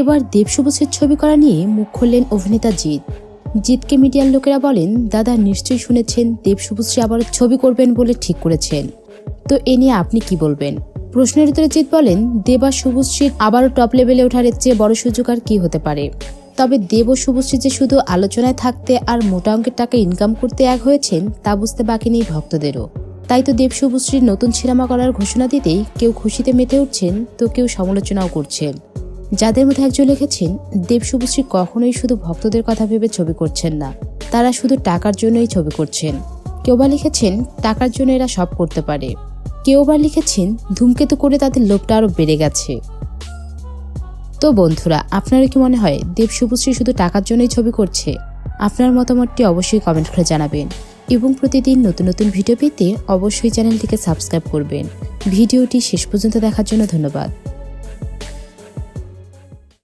এবার দেবশুভসের ছবি করা নিয়ে মুখ খুললেন অভিনেতা জিৎ। জিৎকে মিডিয়ার লোকেরা বলেন, দাদা নিশ্চয়ই শুনেছেন দেবশুভশ্রী আবার ছবি করবেন বলে ঠিক করেছেন। তো এ নিয়ে আপনি কি বলবেন? প্রশ্নের উত্তরে জিৎ বলেন, দেব আর শুভশ্রীর আবারও টপ লেভেলে ওঠার চেয়ে বড় সুযোগ আর কি হতে পারে? তবে দেব ও শুভশ্রী যে শুধু আলোচনায় থাকতে আর মোটা অঙ্কের টাকা ইনকাম করতে এক হয়েছেন, তা বুঝতে বাকি নেই ভক্তদেরও। তাই তো দেব শুভশ্রীর নতুন সিনেমা করার ঘোষণা দিতেই কেউ খুশিতে মেতে উঠছেন, তো কেউ সমালোচনাও করছেন। যাদের মধ্যে একজন লিখেছেন দেব শুভশ্রী কখনোই শুধু ভক্তদের কথা ভেবে ছবি করছেন না। তারা শুধু টাকার জন্যই ছবি করছেন। কেউ বা লিখেছেন, টাকার জন্য এরা সব করতে পারে। কেউ বা লিখেছেন, ধূমকেতু করে তাদের লোভটা আরও বেড়ে গেছে। তো বন্ধুরা আপনারা কি মনে হয় দেব শুভশ্রী শুধু টাকার জন্যই ছবি করছে? আপনার মতামতটি অবশ্যই কমেন্ট করে জানাবেন। এবং প্রতিদিন নতুন নতুন ভিডিও পেতে অবশ্যই চ্যানেলটিকে সাবস্ক্রাইব করবেন। ভিডিওটি শেষ পর্যন্ত দেখার জন্য ধন্যবাদ।